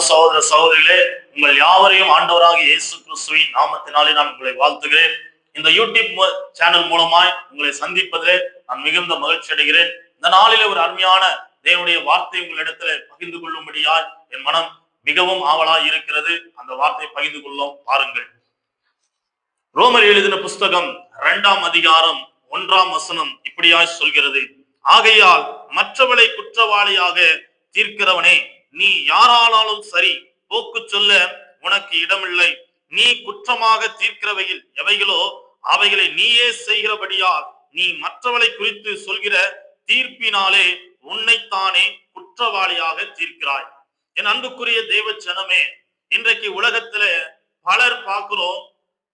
அன்பு சகோதர சகோதரிகளே உங்கள் யாவரையும் ஆண்டவராக இயேசு கிறிஸ்துவின் நாமத்தினாலே நான் உங்களை வாழ்த்துகிறேன். இந்த யூடியூப் சேனல் மூலமாய் உங்களை சந்திப்பதிலே நான் மிகுந்த மகிழ்ச்சி அடைகிறேன். இந்த நாளிலே ஒரு அருமையான தேவனுடைய வார்த்தை உங்களிடத்துல பகிர்ந்து கொள்ளும்படியாய் என் மனம் மிகவும் ஆவலாய் இருக்கிறது. அந்த வார்த்தையை பகிர்ந்து கொள்ளும் பாருங்கள். ரோமர் எழுதின புஸ்தகம் இரண்டாம் அதிகாரம் ஒன்றாம் வசனம் இப்படியாய் சொல்கிறது. ஆகையால் மற்றவளை குற்றவாளியாக தீர்க்கிறவனே நீ யாராலும் சரி போக்கு சொல்ல உனக்கு இடமில்லை. நீ குற்றமாக தீர்க்கிறவையில் எவைகளோ அவைகளை நீயே செய்கிறபடியால் நீ மற்றவளை குறித்து சொல்கிற தீர்ப்பினாலே உன்னைத்தானே குற்றவாளியாக தீர்க்கிறாய். என் அன்புக்குரிய தெய்வ ஜனமே இன்றைக்கு உலகத்துல பலர் பார்க்கிறோம்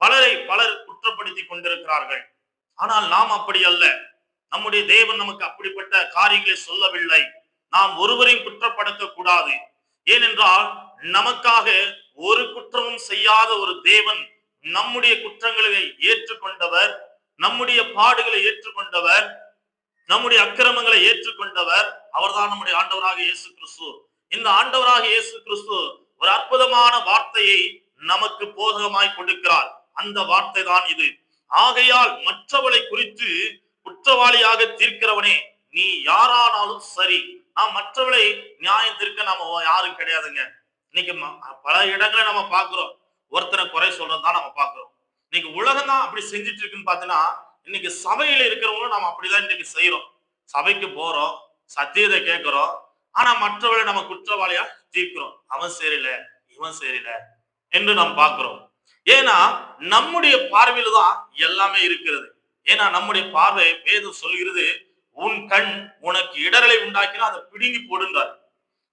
பலரை பலர் குற்றப்படுத்தி கொண்டிருக்கிறார்கள். ஆனால் நாம் அப்படி அல்ல. நம்முடைய தேவன் நமக்கு அப்படிப்பட்ட காரியங்களை சொல்லவில்லை. நாம் ஒருவரையும் குற்றப்படுத்த கூடாது ஏனென்றால் நமக்காக ஒரு குற்றமும் செய்யாத ஒரு தேவன் நம்முடைய குற்றங்களை ஏற்றுக்கொண்டவர் நம்முடைய பாடுகளை ஏற்றுக்கொண்டவர் நம்முடைய அக்கிரமங்களை ஏற்றுக்கொண்டவர் அவர்தான் நம்முடைய ஆண்டவராக இயேசு கிறிஸ்து. இந்த ஆண்டவராக இயேசு கிறிஸ்து ஒரு அற்புதமான வார்த்தையை நமக்கு போதகமாய் கொடுக்கிறார். அந்த வார்த்தை தான் இது. ஆகையால் மற்றவளை குறித்து குற்றவாளியாக தீர்க்கிறவனே நீ யாரானாலும் சரி. நாம் மற்றவளை நியாயம் தீர்க்க நாம யாரும் கிடையாதுங்க. இன்னைக்கு ம- பல இடங்களை நம்ம பாக்குறோம் ஒருத்தனை குறை சொல்றதுதான் நம்ம பாக்குறோம் இன்னைக்கு உலகம் தான் அப்படி செஞ்சுட்டு இருக்குன்னு பாத்தீங்கன்னா இன்னைக்கு சபையில இருக்கிறவங்களும் நம்ம அப்படிதான் இன்னைக்கு செய்யறோம் சபைக்கு போறோம் சத்தியத்தை கேட்கிறோம். ஆனா மற்றவர்களை நம்ம குற்றவாளியா தீர்க்கிறோம். அவன் சரியில்ல இவன் சரியில்ல என்று நாம் பார்க்கிறோம். ஏன்னா நம்முடைய பார்வையில தான் எல்லாமே இருக்கிறது. ஏன்னா நம்முடைய பார்வை வேதம் சொல்கிறது உன் கண் உனக்கு இடரலை உண்டாக்கினா அதை பிடுங்கி போடுன்றார்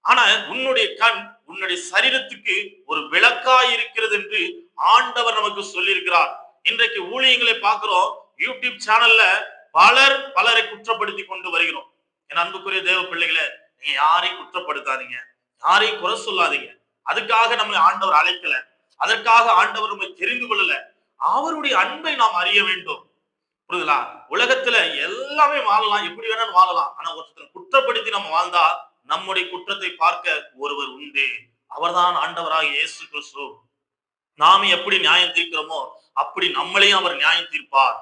ஆனா உன்னுடைய கண் உன்னுடைய சரீரத்துக்கு ஒரு விளக்காய் இருக்கிறது என்று ஆண்டவர் நமக்கு சொல்லியிருக்கிறார். இன்றைக்கு ஊழியங்களை பார்க்கிறோம் யூடியூப் சேனல்ல பலர் பலரை குற்றப்படுத்தி கொண்டு வருகிறோம். என் அன்புக்குரிய தேவ பிள்ளைகளே நீங்க யாரையும் குற்றப்படுத்தாதீங்க. யாரையும் குறை சொல்லாதீங்க. அதுக்காக நம்மளை ஆண்டவர் அழைக்கல. அதற்காக ஆண்டவர் நம்மை தெரிந்து கொள்ளல. அவருடைய அன்பை நாம் அறிய வேண்டும். புரியுதுங்களா? உலகத்துல எல்லாமே வாழலாம். எப்படி வேணாலும் வாழலாம். ஆனா ஒருத்தர் குற்றப்படுத்தி நம்ம வாழ்ந்தா நம்முடைய குற்றத்தை பார்க்க ஒருவர் உண்டு. அவர்தான் ஆண்டவராக இயேசு கிறிஸ்து. நாம எப்படி நியாயம் தீர்க்கிறோமோ அப்படி நம்மளையும் அவர் நியாயம் தீர்ப்பார்.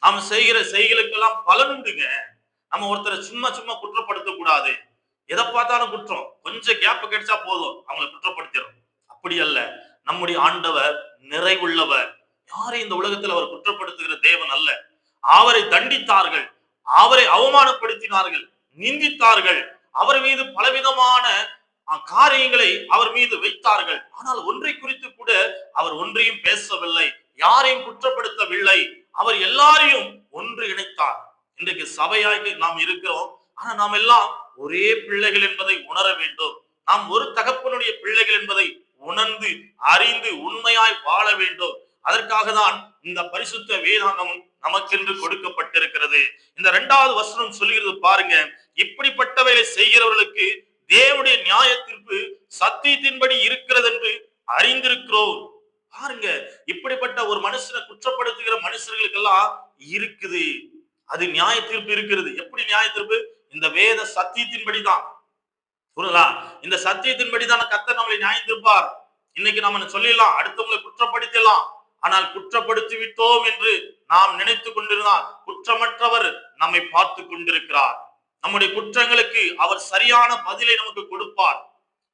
நாம் செய்கிற செய்களுக்கெல்லாம் பலன் உண்டுங்க. நம்ம ஒருத்தரை சும்மா சும்மா குற்றப்படுத்த கூடாது எதை பார்த்தாலும் குற்றம். கொஞ்சம் கேப் கிடைச்சா போதும். அவங்களை குற்றப்படுத்திடும் அப்படி அல்ல. நம்முடைய ஆண்டவர் நிறைவுள்ளவர். யாரையும் இந்த உலகத்தில் அவர் குற்றப்படுத்துகிற தேவன் அல்ல. அவரை தண்டித்தார்கள் அவரை அவமானப்படுத்தினார்கள் நிந்தித்தார்கள். அவர் மீது பலவிதமான காரியங்களை அவர் மீது வைத்தார்கள். ஆனால் ஒன்றை குறித்து கூட அவர் ஒன்றையும் பேசவில்லை யாரையும் குற்றப்படுத்தவில்லை. அவர் எல்லாரையும் ஒன்று இணைத்தார். இன்றைக்கு சபையாக நாம் இருக்கிறோம். ஆனா நாம் எல்லாம் ஒரே பிள்ளைகள் என்பதை உணர வேண்டும். நாம் ஒரு தகப்பனுடைய பிள்ளைகள் என்பதை உணர்ந்து அறிந்து உண்மையாய் வாழ வேண்டும். அதற்காக தான் இந்த பரிசுத்த வேதாகம் நமக்கென்று கொடுக்கப்பட்டிருக்கிறது. இந்த இரண்டாவது வசனம் சொல்கிறது பாருங்க. இப்படிப்பட்டவைகளை செய்கிறவர்களுக்கு தேவனுடைய நியாய தீர்ப்பு சத்தியத்தின்படி இருக்கிறது என்று அறிந்திருக்கிறோம். பாருங்க இப்படிப்பட்ட ஒரு மனுஷனை குற்றப்படுத்துகிற மனுஷர்களுக்கெல்லாம் இருக்குது. அது நியாய தீர்ப்பு இருக்கிறது. எப்படி நியாய தீர்ப்பு இந்த வேத சத்தியத்தின்படி தான் புரியுதா? இந்த சத்தியத்தின்படி தான் கத்தர் நம்மளை நியாயம் தீர்ப்பார் இன்னைக்கு நம்ம சொல்லிடலாம் அடுத்தவங்களை குற்றப்படுத்தலாம் ஆனால் குற்றப்படுத்தி விட்டோம் என்று நாம் நினைத்து கொண்டிருந்தால் குற்றமற்றவர் நம்மை பார்த்து கொண்டிருக்கிறார். நம்முடைய குற்றங்களுக்கு அவர் சரியான பதிலை நமக்கு கொடுப்பார்.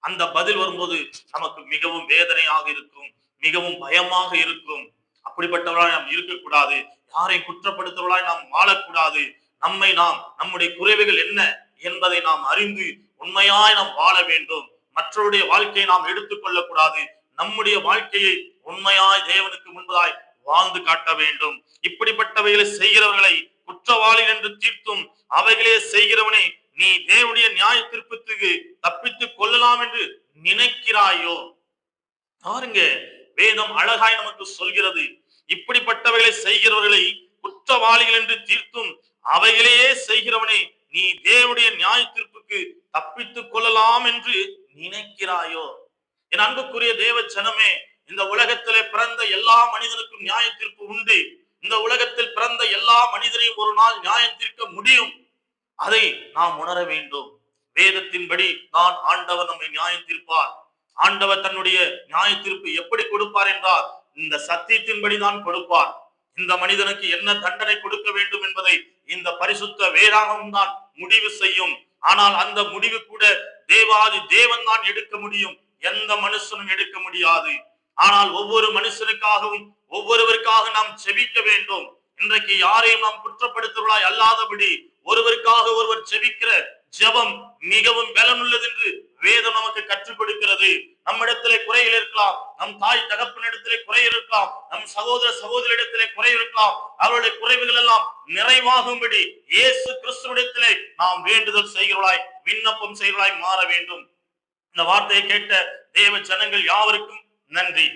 அந்த பதில் வரும்போது நமக்கு மிகவும் வேதனையாக இருக்கும் மிகவும் பயமாக இருக்கும். அப்படிப்பட்டவர்களாய் நாம் இருக்கக்கூடாது. யாரையும் குற்றப்படுத்துவர்களாய் நாம் வாழக்கூடாது. நம்மை நாம் நம்முடைய குறைவுகள் என்ன என்பதை நாம் அறிந்து உண்மையாய் நாம் வாழ வேண்டும். மற்றவருடைய வாழ்க்கையை நாம் எடுத்துக்கொள்ளக்கூடாது நம்முடைய வாழ்க்கையை உண்மையாய் தேவனுக்கு முன்பதாய் வாழ்ந்து காட்ட வேண்டும். இப்படிப்பட்டவைகளை செய்கிறவர்களை குற்றவாளி என்று தீர்த்தும் அவைகளே செய்கிறவனே நீ தேவனுடைய நியாய திருப்பத்துக்கு தப்பித்துக் கொள்ளலாம் என்று நினைக்கிறாயோ? பாருங்க வேதம் அழகாய் நமக்கு சொல்கிறது. இப்படிப்பட்டவைகளை செய்கிறவர்களை குற்றவாளிகள் என்று தீர்த்தும் அவைகளையே செய்கிறவனே நீ தேவனுடைய நியாய தீர்ப்புக்கு தப்பித்துக் கொள்ளலாம் என்று நினைக்கிறாயோ? என் அன்புக்குரிய தேவ ஜனமே இந்த உலகத்திலே பிறந்த எல்லா மனிதனுக்கும் நியாயத்திற்கு உண்டு. இந்த உலகத்தில் பிறந்த எல்லா மனிதரையும் ஒரு நாள் நியாயம் தீர்க்க முடியும். அதை நாம் உணர வேண்டும். வேதத்தின்படி நான் ஆண்டவர் நம்மை நியாயம் தீர்ப்பார். ஆண்டவர் தன்னுடைய நியாய தீர்ப்பு எப்படி கொடுப்பார் என்றால் இந்த சத்தியத்தின்படி தான் கொடுப்பார். இந்த மனிதனுக்கு என்ன தண்டனை கொடுக்க வேண்டும் என்பதை இந்த பரிசுத்த வேதாகம் தான் முடிவு செய்யும். ஆனால் அந்த முடிவு கூட தேவாதி தேவன் தான் எடுக்க முடியும். எந்த மனுஷனும் எடுக்க முடியாது. ஆனால் ஒவ்வொரு மனுஷனுக்காகவும் ஒவ்வொருவருக்காக நாம் செபிக்க வேண்டும். இன்றைக்கு யாரையும் நாம் குற்றப்படுத்துவதாய் அல்லாதபடி ஒருவருக்காக ஒருவர் செபிக்கிற ஜெபம் மிகவும் பலனுள்ளது என்று வேதம் நமக்கு கற்றுக் கொடுக்கிறது. நம்மிடத்திலே குறைகள் இருக்கலாம் நம் தாய் தகப்பனிடத்திலே குறை இருக்கலாம் நம் சகோதர சகோதரிடத்திலே குறை இருக்கலாம் அவருடைய குறைவுகள் எல்லாம் நிறைவாகும்படி இயேசு கிறிஸ்துவிடத்திலே நாம் வேண்டுதல் செய்கிறவளாய் விண்ணப்பம் செய்கிறவளாய் மாற வேண்டும். இந்த வார்த்தையை கேட்ட தேவ ஜனங்கள் யாவருக்கும் நன்றி.